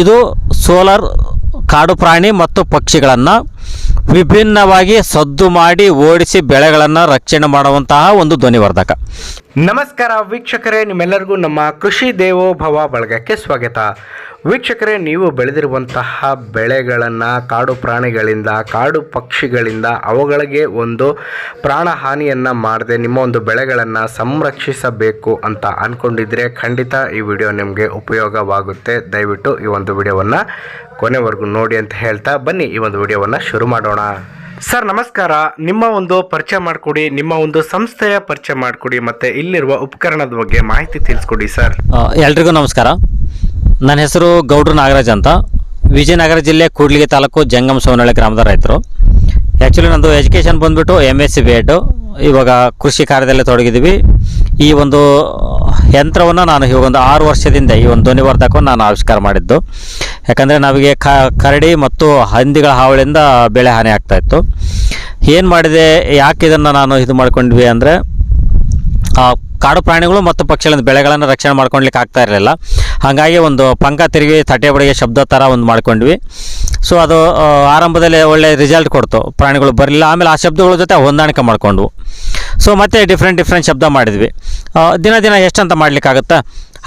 ಇದು ಸೋಲಾರ್ ಕಾಡು ಪ್ರಾಣಿ ಮತ್ತು ಪಕ್ಷಿಗಳನ್ನು ವಿಭಿನ್ನವಾಗಿ ಸದ್ದು ಮಾಡಿ ಓಡಿಸಿ ಬೆಳೆಗಳನ್ನು ರಕ್ಷಣೆ ಮಾಡುವಂತಹ ಒಂದು ಧ್ವನಿವರ್ಧಕ. ನಮಸ್ಕಾರ ವೀಕ್ಷಕರೇ, ನಿಮ್ಮೆಲ್ಲರಿಗೂ ನಮ್ಮ ಕೃಷಿ ದೇವೋಭವ ಬಳಗಕ್ಕೆ ಸ್ವಾಗತ. ವೀಕ್ಷಕರೇ, ನೀವು ಬೆಳೆದಿರುವಂತಹ ಬೆಳೆಗಳನ್ನು, ಕಾಡು ಪ್ರಾಣಿಗಳಿಂದ, ಕಾಡು ಪಕ್ಷಿಗಳಿಂದ, ಅವುಗಳಿಗೆ ಒಂದು ಪ್ರಾಣ ಹಾನಿಯನ್ನು ಮಾಡದೆ ನಿಮ್ಮ ಒಂದು ಬೆಳೆಗಳನ್ನು ಸಂರಕ್ಷಿಸಬೇಕು ಅಂತ ಅಂದ್ಕೊಂಡಿದ್ರೆ ಖಂಡಿತ ಈ ವಿಡಿಯೋ ನಿಮಗೆ ಉಪಯೋಗವಾಗುತ್ತೆ. ದಯವಿಟ್ಟು ಈ ಒಂದು ವಿಡಿಯೋವನ್ನು ಕೊನೆವರೆಗೂ ನೋಡಿ ಅಂತ ಹೇಳ್ತಾ ಬನ್ನಿ. ಈ ಒಂದು ವಿಡಿಯೋವನ್ನು ಶುರು ಮಾಡೋಣ. ಸರ್, ನಮಸ್ಕಾರ. ನಿಮ್ಮ ಒಂದು ಪರಿಚಯ ಮಾಡಿಕೊಡಿ. ನಿಮ್ಮ ಒಂದು ಸಂಸ್ಥೆಯ ಪರಿಚಯ ಮಾಡಿಕೊಡಿ. ಮತ್ತೆ ಇಲ್ಲಿರುವ ಉಪಕರಣದ ಬಗ್ಗೆ ಮಾಹಿತಿ ತಿಳಿಸ್ಕೊಡಿ, ಸರ್. ಎಲ್ರಿಗೂ ನಮಸ್ಕಾರ. ನನ್ನ ಹೆಸರು ಗೌಡ್ರು ನಾಗರಾಜ್ ಅಂತ. ವಿಜಯನಗರ ಜಿಲ್ಲೆ ಕೂಡ್ಲಿಗೆ ತಾಲೂಕು ಜಂಗಮ ಸೋನಹಳ್ಳಿ ಗ್ರಾಮದ ರೈತರು. ಆ್ಯಕ್ಚುಲಿ ನಂದು ಎಜುಕೇಷನ್ ಬಂದುಬಿಟ್ಟು M S C B Ed ಇವಾಗ ಕೃಷಿ ಕಾರ್ಯದಲ್ಲಿ ತೊಡಗಿದ್ದೀವಿ. ಈ ಒಂದು ಯಂತ್ರವನ್ನು ನಾನು ಈ ಒಂದು ಆರು ವರ್ಷದಿಂದ ಈ ಒಂದು ಧ್ವನಿವರ್ಧಕವನ್ನು ನಾನು ಆವಿಷ್ಕಾರ ಮಾಡಿದ್ದು. ಯಾಕಂದರೆ ನಮಗೆ ಕರಡಿ ಮತ್ತು ಹಂದಿಗಳ ಹಾವಳಿಯಿಂದ ಬೆಳೆ ಹಾನಿ ಆಗ್ತಾಯಿತ್ತು ಏನು ಮಾಡಿದೆ, ಯಾಕೆ ಇದನ್ನು ನಾನು ಇದು ಮಾಡ್ಕೊಂಡ್ವಿ ಅಂದರೆ ಕಾಡು ಪ್ರಾಣಿಗಳು ಮತ್ತು ಪಕ್ಷಿಗಳಿಂದ ಬೆಳೆಗಳನ್ನು ರಕ್ಷಣೆ ಮಾಡ್ಕೊಳ್ಲಿಕ್ಕೆ ಆಗ್ತಾ ಇರಲಿಲ್ಲ. ಹಾಗಾಗಿ ಒಂದು ಪಂಕ ತಿರುಗಿ ತಟ್ಟೆ ಬಡಿಗೆ ಶಬ್ದ ಥರ ಒಂದು ಮಾಡ್ಕೊಂಡ್ವಿ. ಸೊ ಅದು ಆರಂಭದಲ್ಲಿ ಒಳ್ಳೆ ರಿಸಲ್ಟ್ ಕೊಡ್ತು. ಪ್ರಾಣಿಗಳು ಬರಲಿಲ್ಲ, ಆಮೇಲೆ ಆ ಶಬ್ದಗಳ ಜೊತೆ ಹೊಂದಾಣಿಕೆ ಮಾಡಿಕೊಂಡ್ವು. ಸೊ ಮತ್ತೆ ಡಿಫ್ರೆಂಟ್ ಡಿಫ್ರೆಂಟ್ ಶಬ್ದ ಮಾಡಿದ್ವಿ. ದಿನ ದಿನ ಎಷ್ಟಂತ ಮಾಡ್ಲಿಕ್ಕಾಗುತ್ತಾ?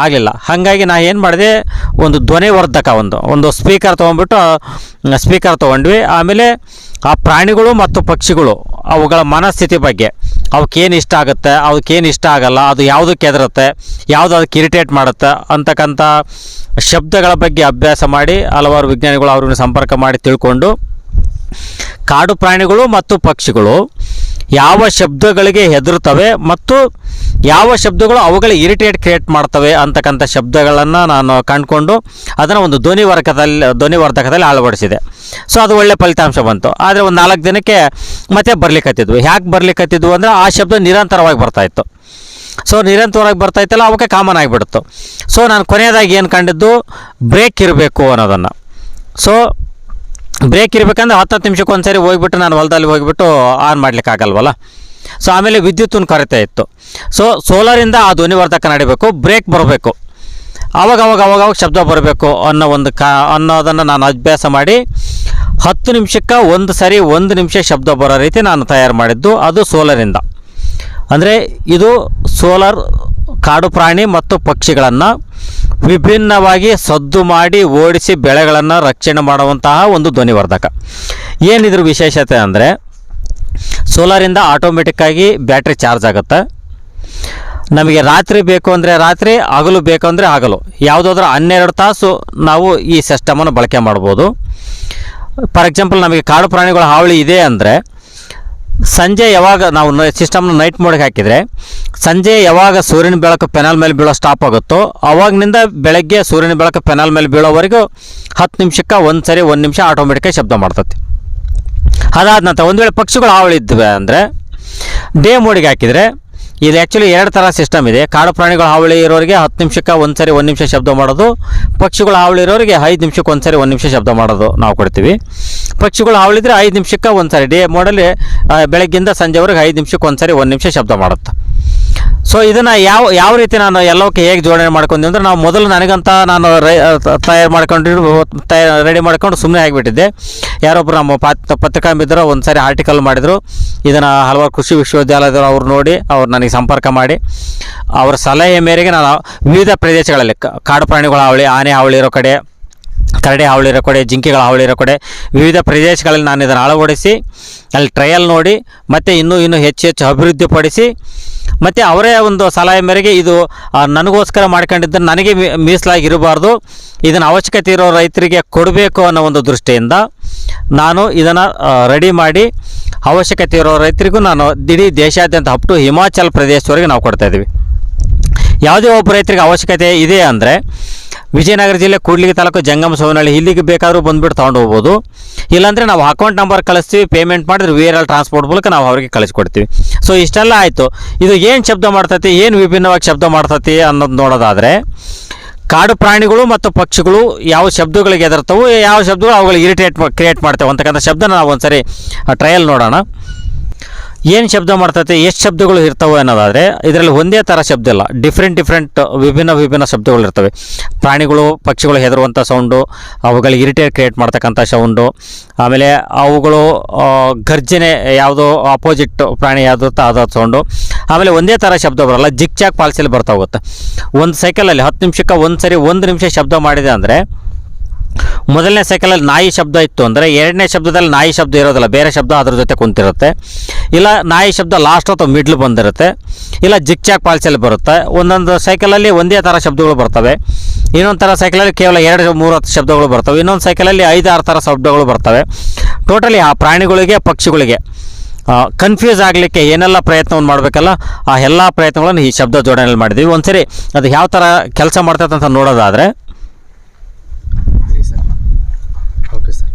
ಆಗಲಿಲ್ಲ ಹಾಗಾಗಿ ನಾ ಏನು ಮಾಡಿದೆ, ಒಂದು ಧ್ವನಿವರ್ಧಕ ಒಂದು ಒಂದು ಸ್ಪೀಕರ್ ತೊಗೊಂಡ್ಬಿಟ್ಟು ಸ್ಪೀಕರ್ ತೊಗೊಂಡ್ವಿ. ಆಮೇಲೆ ಆ ಪ್ರಾಣಿಗಳು ಮತ್ತು ಪಕ್ಷಿಗಳು, ಅವುಗಳ ಮನಸ್ಥಿತಿ ಬಗ್ಗೆ ಅವಕ್ಕೇನು ಇಷ್ಟ ಆಗುತ್ತೆ ಅವಕ್ಕೇನು ಇಷ್ಟ ಆಗಲ್ಲ, ಅದು ಯಾವುದಕ್ಕೆ ಹೆದರುತ್ತೆ ಯಾವುದು ಅದಕ್ಕೆ ಇರಿಟೇಟ್ ಮಾಡುತ್ತೆ ಅಂತಕ್ಕಂಥ ಶಬ್ದಗಳ ಬಗ್ಗೆ ಅಭ್ಯಾಸ ಮಾಡಿ, ಹಲವಾರು ವಿಜ್ಞಾನಿಗಳು ಅವ್ರನ್ನ ಸಂಪರ್ಕ ಮಾಡಿ ತಿಳ್ಕೊಂಡು, ಕಾಡು ಪ್ರಾಣಿಗಳು ಮತ್ತು ಪಕ್ಷಿಗಳು ಯಾವ ಶಬ್ದಗಳಿಗೆ ಹೆದರುತ್ತವೆ ಮತ್ತು ಯಾವ ಶಬ್ದಗಳು ಅವುಗಳ ಇರಿಟೇಟ್ ಕ್ರಿಯೇಟ್ ಮಾಡ್ತವೆ ಅಂತಕ್ಕಂಥ ಶಬ್ದಗಳನ್ನು ನಾನು ಕಂಡುಕೊಂಡು ಅದನ್ನು ಒಂದು ಧ್ವನಿವರ್ಧಕದಲ್ಲಿ ಧ್ವನಿವರ್ಧಕದಲ್ಲಿ ಅಳವಡಿಸಿದೆ. ಸೊ ಅದು ಒಳ್ಳೆ ಫಲಿತಾಂಶ ಬಂತು. ಆದರೆ ಒಂದು ನಾಲ್ಕು ದಿನಕ್ಕೆ ಮತ್ತೆ ಬರ್ಲಿಕ್ಕತ್ತಿದ್ವು ಯಾಕೆ ಬರ್ಲಿಕ್ಕತ್ತಿದ್ವು ಅಂದರೆ ಆ ಶಬ್ದ ನಿರಂತರವಾಗಿ ಬರ್ತಾಯಿತ್ತು ಸೊ ನಿರಂತರವಾಗಿ ಬರ್ತಾ ಇತ್ತಲ್ಲ, ಅವಕ್ಕೆ ಕಾಮನ್ ಆಗಿಬಿಡ್ತು. ಸೊ ನಾನು ಕೊನೆಯದಾಗಿ ಏನು ಕಂಡಿದ್ದು? ಬ್ರೇಕ್ ಇರಬೇಕು ಅನ್ನೋದನ್ನು. ಸೊ ಬ್ರೇಕ್ ಇರಬೇಕಂದ್ರೆ ಹತ್ತು ಹತ್ತು ನಿಮಿಷಕ್ಕೆ ಒಂದ್ಸರಿ ಹೋಗ್ಬಿಟ್ಟು ನಾನು ಹೊಲದಲ್ಲಿ ಹೋಗಿಬಿಟ್ಟು ಆನ್ ಮಾಡ್ಲಿಕ್ಕೆ ಆಗಲ್ವಲ್ಲ ಸೊ ಆಮೇಲೆ ವಿದ್ಯುತ್ತಿನ ಕೊರತೆ ಇತ್ತು. ಸೊ ಸೋಲಾರಿಂದ ಆ ಧ್ವನಿವರ್ಧಕ ನಡಿಬೇಕು ಬ್ರೇಕ್ ಬರಬೇಕು. ಅವಾಗ ಅವಾಗ ಅವಾಗ ಶಬ್ದ ಬರಬೇಕು ಅನ್ನೋ ಒಂದು ಕಾ, ಅನ್ನೋದನ್ನು ನಾನು ಅಭ್ಯಾಸ ಮಾಡಿ ಹತ್ತು ನಿಮಿಷಕ್ಕೆ ಒಂದು ಸರಿ ಒಂದು ನಿಮಿಷ ಶಬ್ದ ಬರೋ ರೀತಿ ನಾನು ತಯಾರು ಮಾಡಿದ್ದು ಅದು ಸೋಲರಿಂದ ಅಂದರೆ ಇದು ಸೋಲಾರ್ ಕಾಡು ಪ್ರಾಣಿ ಮತ್ತು ಪಕ್ಷಿಗಳನ್ನು ವಿಭಿನ್ನವಾಗಿ ಸದ್ದು ಮಾಡಿ ಓಡಿಸಿ ಬೆಳೆಗಳನ್ನು ರಕ್ಷಣೆ ಮಾಡುವಂತಹ ಒಂದು ಧ್ವನಿವರ್ಧಕ ಏನಿದ್ರ ವಿಶೇಷತೆ ಅಂದರೆ, ಸೋಲಾರಿಂದ ಆಟೋಮೆಟಿಕ್ಕಾಗಿ ಬ್ಯಾಟ್ರಿ ಚಾರ್ಜ್ ಆಗುತ್ತೆ. ನಮಗೆ ರಾತ್ರಿ ಬೇಕು ಅಂದರೆ ರಾತ್ರಿ, ಹಗಲು ಬೇಕು ಅಂದರೆ ಹಗಲು. ಯಾವುದಾದ್ರೂ ಹನ್ನೆರಡು ತಾಸು ನಾವು ಈ ಸಿಸ್ಟಮನ್ನು ಬಳಕೆ ಮಾಡ್ಬೋದು. ಫಾರ್ ಎಕ್ಸಾಂಪಲ್ ನಮಗೆ ಕಾಡು ಪ್ರಾಣಿಗಳ ಹಾವಳಿ ಇದೆ ಅಂದರೆ ಸಂಜೆ ಯಾವಾಗ ನಾವು ಸಿಸ್ಟಮ್ನ ನೈಟ್ ಮೋಡ್ಗೆ ಹಾಕಿದರೆ, ಸಂಜೆ ಯಾವಾಗ ಸೂರ್ಯನ ಬೆಳಕು ಪೆನಲ್ ಮೇಲೆ ಬೀಳೋ ಸ್ಟಾಪ್ ಆಗುತ್ತೋ, ಅವಾಗಿನಿಂದ ಬೆಳಗ್ಗೆ ಸೂರ್ಯನ ಬೆಳಕು ಪೆನಲ್ ಮೇಲೆ ಬೀಳೋವರೆಗೂ ಹತ್ತು ನಿಮಿಷಕ್ಕೆ ಒಂದು ಸರಿ ಒಂದು ನಿಮಿಷ ಆಟೋಮೆಟಿಕ್ಕಾಗಿ ಶಬ್ದ ಮಾಡ್ತೈತಿ. ಅದಾದ ನಂತರ ಒಂದು ವೇಳೆ ಪಕ್ಷಿಗಳು ಹಾವಳಿ ಇದ್ದವೆ ಅಂದರೆ ಡೇ ಮೋಡಿಗೆ ಹಾಕಿದರೆ ಇದು ಆ್ಯಕ್ಚುಲಿ ಎರಡು ಥರ ಸಿಸ್ಟಮ್ ಇದೆ. ಕಾಡು ಪ್ರಾಣಿಗಳ ಹಾವಳಿ ಇರೋರಿಗೆ ಹತ್ತು ನಿಮಿಷಕ್ಕೆ ಒಂದು ಸರಿ ಒಂದು ನಿಮಿಷ ಶಬ್ದ ಮಾಡೋದು. ಪಕ್ಷಿಗಳ ಹಾವಳಿ ಇರೋರಿಗೆ ಐದು ನಿಮಿಷಕ್ಕೆ ಒಂದು ಸರಿ ಒಂದು ನಿಮಿಷ ಶಬ್ದ ಮಾಡೋದು ನಾವು ಕೊಡ್ತೀವಿ. ಪಕ್ಷಿಗಳು ಹಾವಳಿದ್ರೆ ಐದು ನಿಮಿಷಕ್ಕೆ ಒಂದು ಸರಿ ಡೇ ಮೋಡಲ್ಲಿ ಬೆಳಗ್ಗಿಂದ ಸಂಜೆವರೆಗೆ ಐದು ನಿಮಿಷಕ್ಕೆ ಒಂದು ಸರಿ ಒಂದು ನಿಮಿಷ ಶಬ್ದ ಮಾಡುತ್ತೆ. ಸೊ ಇದನ್ನು ಯಾವ ಯಾವ ರೀತಿ ನಾನು ಎಲ್ಲವಕ್ಕೆ ಹೇಗೆ ಜೋಡಣೆ ಮಾಡ್ಕೊಂಡೆ ಅಂದರೆ ನಾವು ಮೊದಲು ನನಗಂತ ನಾನು ರೈ ತಯಾರು ಮಾಡ್ಕೊಂಡು ತಯಾರು ರೆಡಿ ಮಾಡ್ಕೊಂಡು ಸುಮ್ಮನೆ ಆಗಿಬಿಟ್ಟಿದ್ದೆ. ಯಾರೊಬ್ಬರು ನಮ್ಮ ಪಾತ್ ಪತ್ರಿಕಾ ಬಿದ್ದರು ಒಂದು ಸಾರಿ ಆರ್ಟಿಕಲ್ ಮಾಡಿದರು. ಇದನ್ನು ಹಲವಾರು ಕೃಷಿ ವಿಶ್ವವಿದ್ಯಾಲಯದವರು ಅವ್ರು ನೋಡಿ, ಅವ್ರು ನನಗೆ ಸಂಪರ್ಕ ಮಾಡಿ. ಅವರ ಸಲಹೆ ಮೇರೆಗೆ ನಾನು ವಿವಿಧ ಪ್ರದೇಶಗಳಲ್ಲಿ ಕಾಡು ಪ್ರಾಣಿಗಳ ಹಾವಳಿ, ಆನೆ ಹಾವಳಿ ಇರೋ ಕಡೆ ಕರಡಿ ಹಾವಳಿ ಇರೋ ಕಡೆ ಜಿಂಕೆಗಳ ಹಾವಳಿ ಇರೋ ಕಡೆ ವಿವಿಧ ಪ್ರದೇಶಗಳಲ್ಲಿ ನಾನು ಇದನ್ನು ಅಳವಡಿಸಿ, ಅಲ್ಲಿ ಟ್ರಯಲ್ ನೋಡಿ, ಮತ್ತು ಇನ್ನೂ ಇನ್ನೂ ಹೆಚ್ಚು ಹೆಚ್ಚು ಅಭಿವೃದ್ಧಿಪಡಿಸಿ ಮತ್ತು ಅವರೇ ಒಂದು ಸಲಹೆ ಮೇರೆಗೆ ಇದು ನನಗೋಸ್ಕರ ಮಾಡ್ಕೊಂಡಿದ್ದನ್ನು ನನಗೆ ಮೀಸಲಾಗಿರಬಾರ್ದು. ಇದನ್ನು ಅವಶ್ಯಕತೆ ಇರೋ ರೈತರಿಗೆ ಕೊಡಬೇಕು ಅನ್ನೋ ಒಂದು ದೃಷ್ಟಿಯಿಂದ ನಾನು ಇದನ್ನು ರೆಡಿ ಮಾಡಿ, ಅವಶ್ಯಕತೆ ಇರೋ ರೈತರಿಗೂ ನಾನು ಇಡೀ ದೇಶಾದ್ಯಂತ ಅಪ್ ಟು ಹಿಮಾಚಲ್ ಪ್ರದೇಶವರೆಗೆ ನಾವು ಕೊಡ್ತಾಯಿದ್ದೀವಿ ಯಾವುದೇ ಒಬ್ಬ ರೈತರಿಗೆ ಅವಶ್ಯಕತೆ ಇದೆ ಅಂದರೆ ವಿಜಯನಗರ ಜಿಲ್ಲೆ ಕೂಡ್ಲಿಗಿ ತಾಲೂಕು ಜಂಗಮ ಸೋನಹಳ್ಳಿ ಇಲ್ಲಿಗೆ ಬೇಕಾದರೂ ಬಂದುಬಿಟ್ಟು ತೊಗೊಂಡು ಹೋಗ್ಬೋದು. ಇಲ್ಲಾಂದರೆ ನಾವು ಅಕೌಂಟ್ ನಂಬರ್ ಕಳಿಸ್ತೀವಿ ಪೇಮೆಂಟ್ ಮಾಡಿದ್ರೆ ವಿ ಟ್ರಾನ್ಸ್ಪೋರ್ಟ್ ಮೂಲಕ ನಾವು ಅವರಿಗೆ ಕಳಿಸ್ಕೊಡ್ತೀವಿ. ಸೊ ಇಷ್ಟೆಲ್ಲ ಆಯಿತು. ಇದು ಏನು ಶಬ್ದ ಮಾಡ್ತೈತಿ, ಏನು ವಿಭಿನ್ನವಾಗಿ ಶಬ್ದ ಮಾಡ್ತೈತಿ ಅನ್ನೋದು ನೋಡೋದಾದರೆ, ಕಾಡು ಪ್ರಾಣಿಗಳು ಮತ್ತು ಪಕ್ಷಿಗಳು ಯಾವ ಶಬ್ದಗಳಿಗೆ ಎದುರ್ತವೆ ಯಾವ ಶಬ್ದಗಳು ಅವುಗಳಿಗೆ ಇರಿಟೇಟ್ ಕ್ರಿಯೇಟ್ ಮಾಡ್ತವೆ ಅಂತಕ್ಕಂಥ ಶಬ್ದನ ನಾವು ಒಂದ್ಸರಿ ಟ್ರಯಲ್ ನೋಡೋಣ. ಏನು ಶಬ್ದ ಮಾಡ್ತೈತೆ, ಎಷ್ಟು ಶಬ್ದಗಳು ಇರ್ತವೆ ಅನ್ನೋದಾದರೆ, ಇದರಲ್ಲಿ ಒಂದೇ ಥರ ಶಬ್ದ ಇಲ್ಲ. ಡಿಫ್ರೆಂಟ್ ಡಿಫ್ರೆಂಟ್ ವಿಭಿನ್ನ ವಿಭಿನ್ನ ಶಬ್ದಗಳು ಇರ್ತವೆ. ಪ್ರಾಣಿಗಳು, ಪಕ್ಷಿಗಳು ಹೆದರುವಂಥ ಸೌಂಡು ಅವುಗಳಿಗೆ ಇರಿಟೇಟ್ ಕ್ರಿಯೇಟ್ ಮಾಡ್ತಕ್ಕಂಥ ಸೌಂಡು ಆಮೇಲೆ ಅವುಗಳು ಗರ್ಜನೆ ಯಾವುದೋ ಅಪೋಸಿಟ್ ಪ್ರಾಣಿ ಯಾವುದು ಅದ ಸೌಂಡು ಆಮೇಲೆ ಒಂದೇ ಥರ ಶಬ್ದ ಬರಲ್ಲ ಜಿಕ್ ಚಾಕ್ ಪಾಲ್ಸಲ್ಲಿ ಬರ್ತಾ ಹೋಗುತ್ತೆ. ಒಂದು ಸೈಕಲಲ್ಲಿ ಹತ್ತು ನಿಮಿಷಕ್ಕೆ ಒಂದು ಸರಿ ಒಂದು ನಿಮಿಷ ಶಬ್ದ ಮಾಡಿದೆ ಅಂದರೆ, ಮೊದಲನೇ ಸೈಕಲಲ್ಲಿ ನಾಯಿ ಶಬ್ದ ಇತ್ತು ಅಂದರೆ, ಎರಡನೇ ಶಬ್ದದಲ್ಲಿ ನಾಯಿ ಶಬ್ದ ಇರೋದಿಲ್ಲ, ಬೇರೆ ಶಬ್ದ ಅದ್ರ ಜೊತೆ ಕುಂತಿರುತ್ತೆ. ಇಲ್ಲ, ನಾಯಿ ಶಬ್ದ ಲಾಸ್ಟ್ ಅಥವಾ ಮಿಡ್ಲ್ ಬಂದಿರುತ್ತೆ. ಇಲ್ಲ ಜಿಕ್ ಚಾಕ್ ಪಾಲ್ಸಲ್ಲಿ ಬರುತ್ತೆ. ಒಂದೊಂದು ಸೈಕಲಲ್ಲಿ ಒಂದೇ ಥರ ಶಬ್ದಗಳು ಬರ್ತವೆ. ಇನ್ನೊಂದು ಥರ ಸೈಕಲಲ್ಲಿ ಕೇವಲ ಎರಡು, ಮೂರು ಹತ್ತು ಶಬ್ದಗಳು ಬರ್ತವೆ. ಇನ್ನೊಂದು ಸೈಕಲಲ್ಲಿ ಐದು, ಆರು ಥರ ಶಬ್ದಗಳು ಬರ್ತವೆ. ಟೋಟಲಿ ಆ ಪ್ರಾಣಿಗಳಿಗೆ, ಪಕ್ಷಿಗಳಿಗೆ. ಕನ್ಫ್ಯೂಸ್ ಆಗಲಿಕ್ಕೆ ಏನೆಲ್ಲ ಪ್ರಯತ್ನವನ್ನು ಮಾಡಬೇಕಲ್ಲ, ಆ ಎಲ್ಲ ಪ್ರಯತ್ನಗಳನ್ನು ಈ ಶಬ್ದ ಜೋಡಣೆಯಲ್ಲಿ ಮಾಡಿದ್ದೀವಿ. ಒಂದ್ಸರಿ ಅದು ಯಾವ ಥರ ಕೆಲಸ ಮಾಡ್ತೈತೆ ಅಂತ ನೋಡೋದಾದರೆ. Sir okay sir.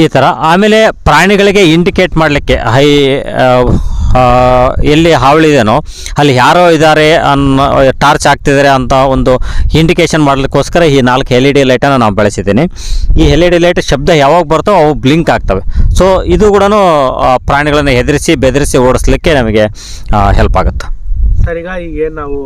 ಈ ಥರ ಆಮೇಲೆ ಪ್ರಾಣಿಗಳಿಗೆ ಇಂಡಿಕೇಟ್ ಮಾಡಲಿಕ್ಕೆ ಹೈ ಎಲ್ಲಿ ಹಾವಳಿದೇನೋ ಅಲ್ಲಿ ಯಾರೋ ಇದ್ದಾರೆ ಅನ್ನೋ, ಟಾರ್ಚ್ ಆಗ್ತಿದ್ದಾರೆ ಅಂತ ಒಂದು ಇಂಡಿಕೇಶನ್ ಮಾಡಲಿಕ್ಕೋಸ್ಕರ ಈ ನಾಲ್ಕು ಎಲ್ ಇ ಡಿ ಲೈಟನ್ನು ನಾವು ಬಳಸಿದ್ದೀನಿ. ಈ ಎಲ್ ಇ ಡಿ ಲೈಟ್ ಶಬ್ದ ಯಾವಾಗ ಬರ್ತೋ ಅವು ಬ್ಲಿಂಕ್ ಆಗ್ತವೆ. ಸೊ, ಇದು ಕೂಡ ಪ್ರಾಣಿಗಳನ್ನು ಹೆದರಿಸಿ, ಬೆದರಿಸಿ ಓಡಿಸ್ಲಿಕ್ಕೆ ನಮಗೆ ಹೆಲ್ಪ್ ಆಗುತ್ತೆ. ಸರ್, ಈಗ ಈಗ ನಾವು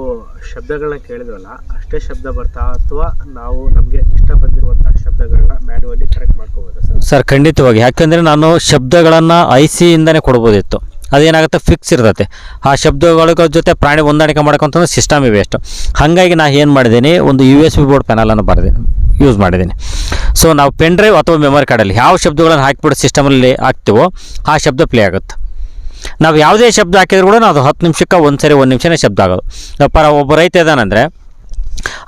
ಶಬ್ದಗಳನ್ನ ಕೇಳಿದ್ವಲ್ಲ, ಅಷ್ಟೇ ಶಬ್ದ ಬರ್ತಾ ಅಥವಾ ನಾವು ನಮಗೆ ಇಷ್ಟ ಬಂದಿರುವಂತಹ ಶಬ್ದಗಳನ್ನ ಮ್ಯಾನ್ಯುವಲಿ ಕರೆಕ್ಟ್ ಮಾಡ್ಕೋಬೋದಾ ಸರ್, ಖಂಡಿತವಾಗಿ. ಯಾಕೆಂದರೆ ನಾನು ಶಬ್ದಗಳನ್ನು ಐ ಸಿಯಿಂದನೇ ಕೊಡ್ಬೋದಿತ್ತು. ಅದೇನಾಗುತ್ತೆ? ಫಿಕ್ಸ್ ಇರ್ತೈತೆ. ಆ ಶಬ್ದಗಳ ಜೊತೆ ಪ್ರಾಣಿ ಹೊಂದಾಣಿಕೆ ಮಾಡ್ಕೊಂತಂದ್ರೆ ಸಿಸ್ಟಮ್ ಅಷ್ಟು ಹಾಗಾಗಿ ನಾನು ಏನು ಮಾಡಿದ್ದೀನಿ? ಒಂದು ಯು ಎಸ್ ಬಿ ಬೋರ್ಡ್ ಪ್ಯಾನಲನ್ನು ಬರೆದಿದ್ದೀನಿ ಯೂಸ್ ಮಾಡಿದ್ದೀನಿ. ಸೊ ನಾವು ಪೆನ್ ಡ್ರೈವ್ ಅಥವಾ ಮೆಮೊರಿ ಕಾರ್ಡಲ್ಲಿ ಯಾವ ಶಬ್ದಗಳನ್ನು ಹಾಕಿಬಿಟ್ಟು ಸಿಸ್ಟಮಲ್ಲಿ ಹಾಕ್ತೀವೋ, ಆ ಶಬ್ದ ಪ್ಲೇ ಆಗುತ್ತೆ. ನಾವು ಯಾವುದೇ ಶಬ್ದ ಹಾಕಿದ್ರು ಕೂಡ ನಾವು ಹತ್ತು ನಿಮಿಷಕ್ಕೆ ಒಂದು ಸರಿ ಒಂದು ನಿಮಿಷನೇ ಶಬ್ದ ಆಗೋದು. ಪರ ಒಬ್ಬ ರೈತ ಇದ್ದಾನಂದರೆ,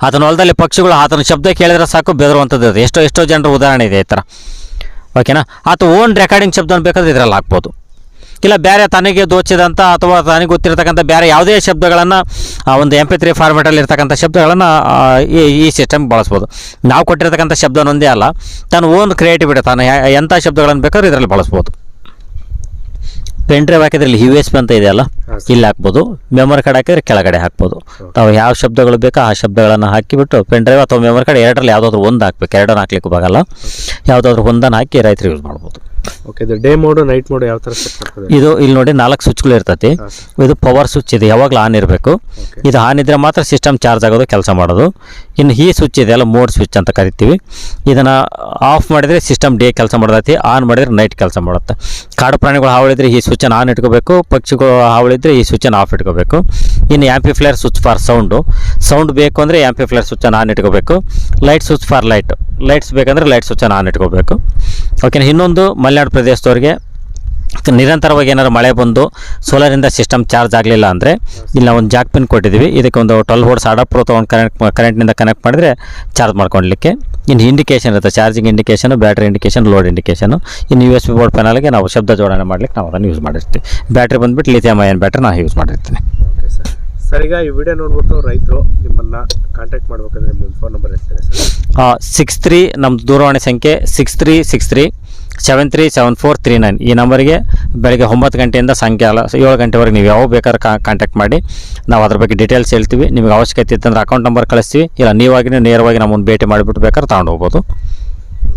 ಆತನ ಹೊಲದಲ್ಲಿ ಪಕ್ಷಿಗಳು ಆತನ ಶಬ್ದ ಕೇಳಿದ್ರೆ ಸಾಕು ಬೆದರುವಂಥದ್ದು ಎಷ್ಟೋ ಎಷ್ಟೋ ಜನರ ಉದಾಹರಣೆ ಇದೆ ಈ ಥರ ಓಕೆನಾ? ಆತ ಓನ್ ರೆಕಾರ್ಡಿಂಗ್ ಶಬ್ದವನ್ನು ಬೇಕಾದ್ರೆ ಇದರಲ್ಲಿ ಹಾಕ್ಬೋದು. ಇಲ್ಲ, ಬೇರೆ ತನಗೆ ದೋಚಿದಂಥ ಅಥವಾ ತನಗೆ ಗೊತ್ತಿರತಕ್ಕಂಥ ಬೇರೆ ಯಾವುದೇ ಶಬ್ದಗಳನ್ನು ಒಂದು ಎಂ ಪಿ ತ್ರೀ ಫಾರ್ಮೆಟಲ್ಲಿ ಇರ್ತಕ್ಕಂಥ ಶಬ್ದಗಳನ್ನು ಈ ಈ ಸಿಸ್ಟಮ್ ಬಳಸ್ಬೋದು. ನಾವು ಕೊಟ್ಟಿರ್ತಕ್ಕಂಥ ಶಬ್ದನೊಂದೇ ಅಲ್ಲ, ತನ್ನ ಓನ್ ಕ್ರಿಯೇಟಿವಿಟಿ ತಾನು ಎಂಥ ಶಬ್ದಗಳನ್ನು ಬೇಕಾದ್ರೂ ಇದರಲ್ಲಿ ಬಳಸ್ಬೋದು. ಪೆನ್ ಡ್ರೈವ್ ಹಾಕಿದ್ರೆ ಇಲ್ಲಿ ಯು ಎಸ್ ಅಂತ ಇದೆಯಲ್ಲ ಇಲ್ಲಿ ಹಾಕ್ಬೋದು. ಮೆಮೊರಿ ಕಾರ್ಡ್ ಹಾಕಿದ್ರೆ ಕೆಳಗಡೆ ಹಾಕ್ಬೋದು. ತಾವು ಯಾವ ಶಬ್ದಗಳು ಬೇಕೋ ಆ ಶಬ್ದಗಳನ್ನು ಹಾಕಿಬಿಟ್ಟು ಪೆನ್ ಡ್ರೈವ್ ಅಥವಾ ಮೆಮೊರಿ ಕಾರ್ಡ್ ಎರಡರಲ್ಲಿ ಯಾವುದಾದ್ರೂ ಒಂದು ಹಾಕ್ಬೇಕು. ಎರಡನ್ನು ಹಾಕ್ಲಿಕ್ಕೆ ಬಾಗಲ್ಲ ಯಾವುದಾದ್ರೂ ಒಂದನ್ನು ಹಾಕಿ ರೈತರು ಯೂಸ್ ಮಾಡ್ಬೋದು. ಓಕೆ ಇದು ಡೇ ಮೋಡು ನೈಟ್ ಮೋಡು ಯಾವ ಥರ ಸೆಟ್ ಇದು ಇಲ್ಲಿ ನೋಡಿ ನಾಲ್ಕು ಸ್ವಿಚ್ಗಳು ಇರ್ತೈತಿ. ಇದು ಪವರ್ ಸ್ವಿಚ್ ಇದೆ. ಯಾವಾಗಲೂ ಆನ್ ಇರಬೇಕು. ಇದು ಆನ್ ಇದ್ದರೆ ಮಾತ್ರ ಸಿಸ್ಟಮ್ ಚಾರ್ಜ್ ಆಗೋದು ಕೆಲಸ ಮಾಡೋದು. ಇನ್ನು ಈ ಸ್ವಿಚ್ ಇದೆಯಲ್ಲ ಮೋಡ್ ಸ್ವಿಚ್ ಅಂತ ಕರಿತೀವಿ. ಇದನ್ನು ಆಫ್ ಮಾಡಿದರೆ ಸಿಸ್ಟಮ್ ಡೇ ಕೆಲಸ ಮಾಡತೈತಿ ಆನ್ ಮಾಡಿದರೆ ನೈಟ್ ಕೆಲಸ ಮಾಡುತ್ತೆ. ಕಾಡು ಪ್ರಾಣಿಗಳು ಹಾವಳಿದ್ರೆ ಈ ಸ್ವಿಚ್ಚನ್ನು ಆನ್ ಇಟ್ಕೋಬೇಕು, ಪಕ್ಷಿಗಳು ಹಾವಳಿದ್ರೆ ಈ ಸ್ವಿಚ್ಚನ್ನು ಆಫ್ ಇಟ್ಕೋಬೇಕು. ಇನ್ನು amplifier switch for sound sound ಬೇಕು ಅಂದರೆ ಆ್ಯಂಪಿಫ್ಲೇರ್ ಸ್ವಿಚ್ಚನ್ನು ಆನ್ ಇಟ್ಕೋಬೇಕು. Light switch for light lights ಬೇಕಂದರೆ ಲೈಟ್ ಸ್ವಿಚ್ಚನ್ನು ಆನ್ ಇಟ್ಕೋಬೇಕು. ಓಕೆನಾ ಇನ್ನೊಂದು ಮಲೆನಾಡು ಪ್ರದೇಶದವ್ರಿಗೆ ನಿರಂತರವಾಗಿ ಏನಾದ್ರು ಮಳೆ ಬಂದು ಸೋಲಾರಿಂದ ಸಿಸ್ಟಮ್ ಚಾರ್ಜ್ ಆಗಲಿಲ್ಲ ಅಂದರೆ ಇಲ್ಲಿ ನಾವು ಒಂದು ಜಾಕ್ ಪಿನ್ ಕೊಟ್ಟಿದ್ದೀವಿ. ಇದಕ್ಕೆ ಒಂದು ಟ್ವೆಲ್ ವೋಲ್ಟ್ಸ್ ಅಡಾಪ್ಟರ್ ತೊಗೊಂಡು ಕನೆಕ್ಟ್ ಕರೆಂಟ್ನಿಂದ ಕನೆಕ್ಟ್ ಮಾಡಿದ್ರೆ ಚಾರ್ಜ್ ಮಾಡ್ಕೊಳ್ಲಿಕ್ಕೆ. ಇನ್ನು ಇಂಡಿಕೇಷನ್ ಇರುತ್ತೆ. Charging indication battery indication load indication ಇನ್ನು ಯು ಎಸ್ ಬಿ ಬೋರ್ಡ್ ಪ್ಯಾನಲ್ಗೆ ನಾವು ಶಬ್ದ ಜೋಡಣೆ ಮಾಡ್ಲಿಕ್ಕೆ ನಾವು ಅದನ್ನು ಯೂಸ್ ಮಾಡಿರ್ತೀವಿ. ಬ್ಯಾಟ್ರಿ ಬಂದುಬಿಟ್ಟು ಲಿಥಿಯಮ್ ಅಯನ್ ಬ್ಯಾಟ್ರಿ ನಾನು ಯೂಸ್ ಮಾಡಿರ್ತೀನಿ. ಸರ್ ಈಗ ಈ ವಿಡಿಯೋ ನೋಡ್ಬಿಟ್ಟು ರೈತರು ನಿಮ್ಮನ್ನು ಕಾಂಟ್ಯಾಕ್ಟ್ ಮಾಡಬೇಕಂದ್ರೆ ನಿಮ್ಮ ಫೋನ್ ನಂಬರ್ ಸಿಕ್ಸ್ ತ್ರೀ ನಮ್ಮದು ದೂರವಾಣಿ ಸಂಖ್ಯೆ six three six three seven three seven four three nine ಈ ನಂಬರಿಗೆ ಬೆಳಗ್ಗೆ ಒಂಬತ್ತು ಗಂಟೆಯಿಂದ ಸಾಯಂಕಾಲ ಏಳು ಗಂಟೆವರೆಗೆ ನೀವು ಯಾವಾಗ ಬೇಕಾದ್ರೆ ಕಾಂಟ್ಯಾಕ್ಟ್ ಮಾಡಿ. ನಾವು ಅದ್ರ ಬಗ್ಗೆ ಡೀಟೇಲ್ಸ್ ಹೇಳ್ತೀವಿ. ನಿಮಗೆ ಅವಶ್ಯಕತೆ ಇತ್ತಂದ್ರೆ ಅಕೌಂಟ್ ನಂಬರ್ ಕಳಿಸ್ತೀವಿ. ಇಲ್ಲ ನೀವಾಗಿನೇ ನೇರವಾಗಿ ನಮ್ಮನ್ನು ಭೇಟಿ ಮಾಡಿಬಿಟ್ಟು ಬೇಕಾದ್ರೆ ತಗೊಂಡು ಹೋಗ್ಬೋದು.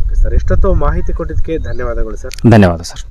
ಓಕೆ ಸರ್ ಎಷ್ಟೊತ್ತು ಮಾಹಿತಿ ಕೊಟ್ಟಿದ್ದಕ್ಕೆ ಧನ್ಯವಾದಗಳು ಸರ್ ಧನ್ಯವಾದ ಸರ್